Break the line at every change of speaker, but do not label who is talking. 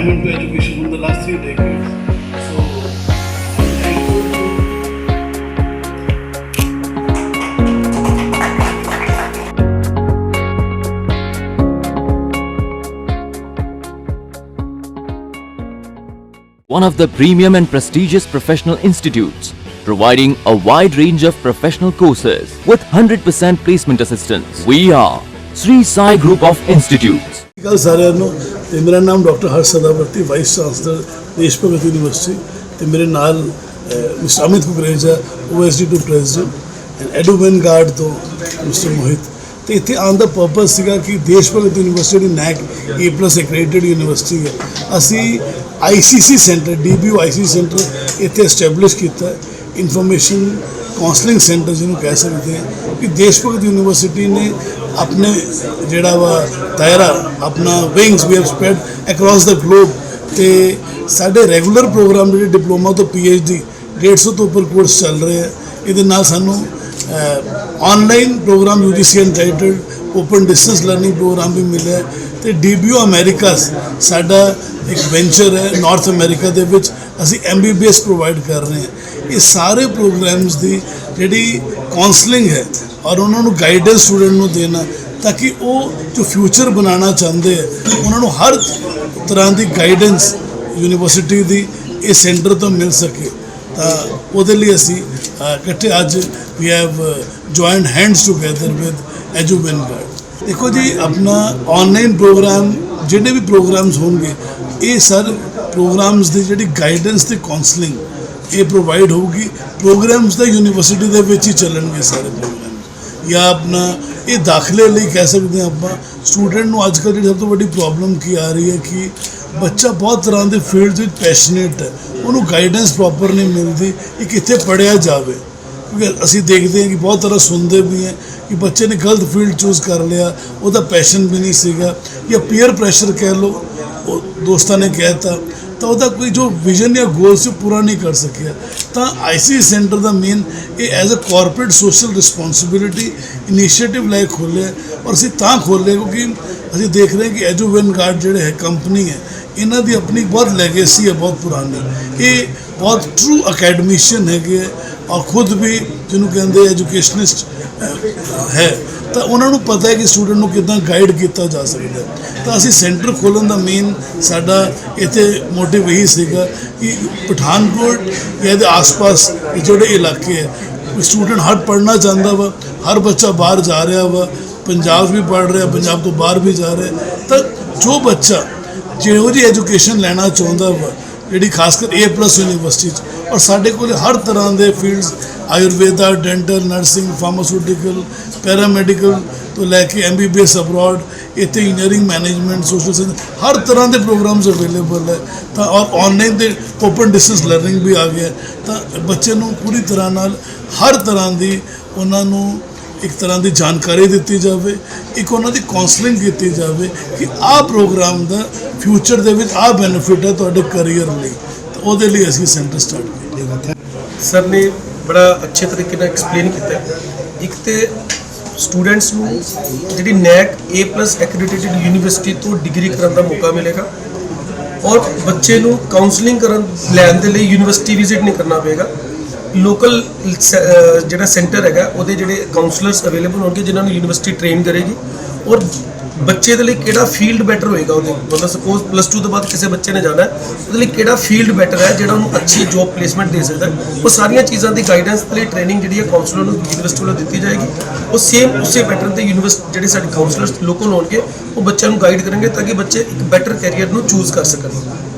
I'm into education from the last three decades. So I'm thankful to
one of the premium and prestigious professional institutes, providing a wide range of professional courses with 100% placement assistance. We are Sri Sai Group of Institutes.
ਸਤਿ ਤੇ ਮੇਰਾ ਨਾਮ doctor Harsh Sadawarti vice chancellor Desh Bhagat university ਤੇ ਮੇਰੇ ਨਾਲ mister Amit Kukreja OSD to president and Eduvanguard ਤੋਂ mister Mohit ਤੇ ਇੱਥੇ ਆਨ ਦਾ ਪਰਪਸ ਸੀਗਾ ਕਿ Desh Bhagat university the NAAC A plus accredited university ਹੈ। ਅਸੀਂ ICC centre DBU ICC centre ਇੱਥੇ ਐਸਟੈਬਲਿਸ਼ ਕੀਤਾ ਇਨਫੋਰਮੇਸ਼ਨ ਕਾਉਂਸਲਿੰਗ ਸੈਂਟਰ ਜਿਹਨੂੰ ਕਹਿ ਸਕਦੇ ਹਾਂ ਕਿ ਦੇਸ਼ ਭਗਤ ਯੂਨੀਵਰਸਿਟੀ ਨੇ ਆਪਣੇ ਜਿਹੜਾ ਵਾ ਦਾਇਰਾ ਆਪਣਾ wings we have spread across the globe ਤੇ ਸਾਡੇ ਰੈਗੂਲਰ ਪ੍ਰੋਗਰਾਮ ਜਿਹੜੇ ਡਿਪਲੋਮਾ ਤੋਂ ਪੀਐਚਡੀ 150 ਤੋਂ ਉੱਪਰ ਕੋਰਸ ਚੱਲ ਰਹੇ ਆ ਇਹਦੇ ਨਾਲ ਸਾਨੂੰ online programme UGC entitled open distance learning programme ਵੀ ਮਿਲਿਆ ਹੈ ਤੇ ਡੀਬੀਯੂ ਅਮਰੀਕਾਸ ਸਾਡਾ ਇੱਕ ਵੈਂਚਰ ਹੈ ਨਾਰਥ ਅਮਰੀਕਾ ਦੇ ਵਿੱਚ ਅਸੀਂ ਐਮਬੀਬੀਐਸ ਪ੍ਰੋਵਾਈਡ ਕਰ ਰਹੇ ਹਾਂ ਇਹ ਸਾਰੇ ਪ੍ਰੋਗਰਾਮਸ ਦੀ ਜਿਹੜੀ ਕਾਉਂਸਲਿੰਗ ਹੈ ਔਰ ਉਹਨਾਂ ਨੂੰ ਗਾਈਡੈਂਸ ਸਟੂਡੈਂਟ ਨੂੰ ਦੇਣਾ, ਤਾਂ ਕਿ ਉਹ ਜੋ ਫਿਊਚਰ ਬਣਾਉਣਾ ਚਾਹੁੰਦੇ ਹੈ ਉਹਨਾਂ ਨੂੰ ਹਰ ਤਰ੍ਹਾਂ ਦੀ ਗਾਈਡੈਂਸ ਯੂਨੀਵਰਸਿਟੀ ਦੀ ਇਹ ਸੈਂਟਰ ਤੋਂ ਮਿਲ ਸਕੇ। ਤਾਂ ਉਹਦੇ ਲਈ ਅਸੀਂ ਇਕੱਠੇ ਅੱਜ we have joined hands together with ਐਜੂਬਨ guard ਦੇਖੋ ਜੀ, ਆਪਣਾ ਆਨਲਾਈਨ ਪ੍ਰੋਗਰਾਮ ਜਿਹੜੇ ਵੀ ਪ੍ਰੋਗਰਾਮਸ ਹੋਣਗੇ, ਇਹ ਸਰ ਪ੍ਰੋਗਰਾਮਸ ਦੀ ਜਿਹੜੀ ਗਾਈਡੈਂਸ ਤੇ ਕਾਉਂਸਲਿੰਗ ਇਹ ਪ੍ਰੋਵਾਈਡ ਹੋਊਗੀ। ਪ੍ਰੋਗਰਾਮਸ ਤਾਂ ਯੂਨੀਵਰਸਿਟੀ ਦੇ ਵਿੱਚ ਹੀ ਚੱਲਣਗੇ ਸਾਰੇ ਪ੍ਰੋਗਰਾਮ ਜਾਂ ਆਪਣਾ ਇਹ ਦਾਖਲੇ ਲਈ ਕਹਿ ਸਕਦੇ ਹਾਂ ਆਪਾਂ ਸਟੂਡੈਂਟ ਨੂੰ ਅੱਜ ਕੱਲ੍ਹ ਜਿਹੜੀ ਸਭ ਤੋਂ ਵੱਡੀ ਪ੍ਰੋਬਲਮ ਕੀ ਆ ਰਹੀ ਹੈ ਕਿ ਬੱਚਾ ਬਹੁਤ ਤਰ੍ਹਾਂ ਦੇ ਫੀਲਡ ਵਿੱਚ ਪੈਸ਼ਨੇਟ ਹੈ, ਉਹਨੂੰ ਗਾਈਡੈਂਸ ਪ੍ਰੋਪਰ ਨਹੀਂ ਮਿਲਦੀ ਕਿ ਕਿੱਥੇ ਪੜਿਆ ਜਾਵੇ। ਕਿਉਂਕਿ ਅਸੀਂ ਦੇਖਦੇ ਹਾਂ ਕਿ ਬਹੁਤ ਤਰ੍ਹਾਂ ਸੁਣਦੇ ਵੀ ਹੈ ਕਿ ਬੱਚੇ ਨੇ ਗਲਤ ਫੀਲਡ ਚੂਜ਼ ਕਰ ਲਿਆ, ਉਹਦਾ ਪੈਸ਼ਨ ਵੀ ਨਹੀਂ ਸੀਗਾ, ਜਾਂ ਪੀਅਰ ਪ੍ਰੈਸ਼ਰ ਕਹਿ ਲਓ ਉਹ ਦੋਸਤਾਂ ਨੇ ਕਹਿਤਾ ਤਾਂ ਉਹਦਾ ਕੋਈ ਜੋ ਵਿਜ਼ਨ ਜਾਂ ਗੋਲ ਸੀ ਉਹ ਪੂਰਾ ਨਹੀਂ ਕਰ ਸਕਿਆ। ਤਾਂ ਆਈਸੀ ਸੈਂਟਰ ਦਾ ਮੇਨ ਇਹ as a corporate social responsibility initiative ਲੈ ਖੋਲ੍ਹਿਆ ਔਰ ਅਸੀਂ ਤਾਂ ਖੋਲ੍ਹੇ ਕਿਉਂਕਿ ਅਸੀਂ ਦੇਖ ਰਹੇ ਹਾਂ ਕਿ ਐਜੂਵਨ ਗਾਰਡ ਜਿਹੜੇ ਹੈ ਕੰਪਨੀ ਹੈ, ਇਹਨਾਂ ਦੀ ਆਪਣੀ ਬਹੁਤ ਲੈਗੇਸੀ ਹੈ, ਬਹੁਤ ਪੁਰਾਣੀ। ਇਹ ਬਹੁਤ ਟਰੂ ਅਕੈਡਮਿਸ਼ੀਅਨ ਹੈਗੇ ਹੈ ਔਰ ਖੁਦ ਵੀ ਜਿਹਨੂੰ ਕਹਿੰਦੇ ਐਜੂਕੇਸ਼ਨਿਸਟ ਹੈ। ਤਾਂ ਉਹਨਾਂ ਨੂੰ ਪਤਾ ਹੈ ਕਿ ਸਟੂਡੈਂਟ ਨੂੰ ਕਿੱਦਾਂ ਗਾਈਡ ਕੀਤਾ ਜਾ ਸਕਦਾ ਤਾਂ ਅਸੀਂ ਸੈਂਟਰ ਖੋਲ੍ਹਣ ਦਾ ਮੇਨ ਸਾਡਾ ਇੱਥੇ ਮੋਟਿਵ ਇਹੀ ਸੀਗਾ ਕਿ ਪਠਾਨਕੋਟ ਜਾਂ ਇਹਦੇ ਆਸ-ਪਾਸ ਜਿਹੜੇ ਇਲਾਕੇ ਹੈ ਸਟੂਡੈਂਟ ਹਰ ਪੜ੍ਹਨਾ ਚਾਹੁੰਦਾ ਵਾ, ਹਰ ਬੱਚਾ ਬਾਹਰ ਜਾ ਰਿਹਾ ਵਾ, ਪੰਜਾਬ ਵੀ ਪੜ੍ਹ ਰਿਹਾ, ਪੰਜਾਬ ਤੋਂ ਬਾਹਰ ਵੀ ਜਾ ਰਿਹਾ। ਤਾਂ ਜੋ ਬੱਚਾ ਜਿਹੋ ਜਿਹੀ ਐਜੂਕੇਸ਼ਨ ਲੈਣਾ ਚਾਹੁੰਦਾ ਵਾ ਜਿਹੜੀ ਖਾਸ ਕਰ A+ ਯੂਨੀਵਰਸਿਟੀ ਚ। ਔਰ ਸਾਡੇ ਕੋਲ ਹਰ ਤਰ੍ਹਾਂ ਦੇ fields Ayurveda dental nursing pharmaceutical paramedical ਤੋਂ ਲੈ ਕੇ ਐਮਬੀਬੀਐਸ ਅਬਰੋਡ ਇੱਥੇ ਇੰਜੀਨੀਅਰਿੰਗ ਮੈਨੇਜਮੈਂਟ ਸੋਸ਼ਲ ਸਾਇੰਸ ਹਰ ਤਰ੍ਹਾਂ ਦੇ ਪ੍ਰੋਗਰਾਮਸ ਅਵੇਲੇਬਲ ਹੈ। ਤਾਂ ਔਰ ਆਨਲਾਈਨ 'ਤੇ ਓਪਨ ਡਿਸਟੈਂਸ ਲਰਨਿੰਗ ਵੀ ਆ ਗਿਆ ਤਾਂ ਬੱਚੇ ਨੂੰ ਪੂਰੀ ਤਰ੍ਹਾਂ ਨਾਲ ਹਰ ਤਰ੍ਹਾਂ ਦੀ ਉਹਨਾਂ ਨੂੰ ਇੱਕ ਤਰ੍ਹਾਂ ਦੀ ਜਾਣਕਾਰੀ ਦਿੱਤੀ ਜਾਵੇ, ਇੱਕ ਉਹਨਾਂ ਦੀ ਕਾਉਂਸਲਿੰਗ ਕੀਤੀ ਜਾਵੇ ਕਿ ਆਹ ਪ੍ਰੋਗਰਾਮ ਦਾ ਫਿਊਚਰ ਦੇ ਵਿੱਚ ਆਹ ਬੈਨੀਫਿਟ ਹੈ ਤੁਹਾਡੇ ਕੈਰੀਅਰ ਲਈ। ਤਾਂ ਉਹਦੇ ਲਈ ਅਸੀਂ ਸੈਂਟਰ ਸਟਾਰਟ ਕੀਤਾ।
ਸਰ ਨੇ ਬੜਾ ਅੱਛੇ ਤਰੀਕੇ ਨਾਲ ਐਕਸਪਲੇਨ ਕੀਤਾ। ਇੱਕ ਤੇ ਸਟੂਡੈਂਟਸ ਨੂੰ ਜਿਹੜੀ ਨੈਕ A+ ਐਕ੍ਰੈਡਿਟੇਟਡ ਯੂਨੀਵਰਸਿਟੀ ਤੋਂ ਡਿਗਰੀ ਕਰਨ ਦਾ ਮੌਕਾ ਮਿਲੇਗਾ ਔਰ ਬੱਚੇ ਨੂੰ ਕਾਉਂਸਲਿੰਗ ਕਰਨ ਲੈਣ ਦੇ ਲਈ ਯੂਨੀਵਰਸਿਟੀ ਵਿਜ਼ਿਟ ਨਹੀਂ ਕਰਨਾ ਪਏਗਾ। ਲੋਕਲ uh, ਜਿਹੜਾ ਸੈਂਟਰ ਹੈਗਾ, ਉਹਦੇ ਜਿਹੜੇ ਕਾਉਂਸਲਰਸ ਅਵੇਲੇਬਲ ਹੋਣਗੇ, ਜਿਨ੍ਹਾਂ ਨੂੰ ਯੂਨੀਵਰਸਿਟੀ ਟ੍ਰੇਨ ਕਰੇਗੀ, ਔਰ ਬੱਚੇ ਦੇ ਲਈ ਕਿਹੜਾ ਫੀਲਡ ਬੈਟਰ ਹੋਏਗਾ ਉਹਦੇ ਮਤਲਬ ਸਪੋਜ਼ ਪਲੱਸ 2 ਤੋਂ ਬਾਅਦ ਕਿਸੇ ਬੱਚੇ ਨੇ ਜਾਣਾ ਉਹਦੇ ਲਈ ਕਿਹੜਾ ਫੀਲਡ ਬੈਟਰ ਹੈ, ਜਿਹੜਾ ਉਹਨੂੰ ਅੱਛੀ ਜੌਬ ਪਲੇਸਮੈਂਟ ਦੇ ਸਕਦਾ ਉਹ ਸਾਰੀਆਂ ਚੀਜ਼ਾਂ ਦੀ ਗਾਈਡੈਂਸ ਦੇ ਲਈ ਟ੍ਰੇਨਿੰਗ ਜਿਹੜੀ ਹੈ ਕਾਉਂਸਲਰ ਨੂੰ ਯੂਨੀਵਰਸਿਟੀ ਵੱਲੋਂ ਦਿੱਤੀ ਜਾਏਗੀ। ਉਹ ਸੇਮ ਉਸੇ ਪੈਟਰਨ ਤੇ ਯੂਨੀਵਰਸਿਟੀ ਜਿਹੜੇ ਸਾਡੇ ਕਾਉਂਸਲਰਸ ਲੋਕਲ ਹੋਣਗੇ, ਉਹ ਬੱਚਿਆਂ ਨੂੰ ਗਾਈਡ ਕਰਨਗੇ, ਤਾਂ ਕਿ ਬੱਚੇ ਇੱਕ ਬੈਟਰ ਕੈਰੀਅਰ ਨੂੰ ਚੂਜ਼ ਕਰ ਸਕਣ।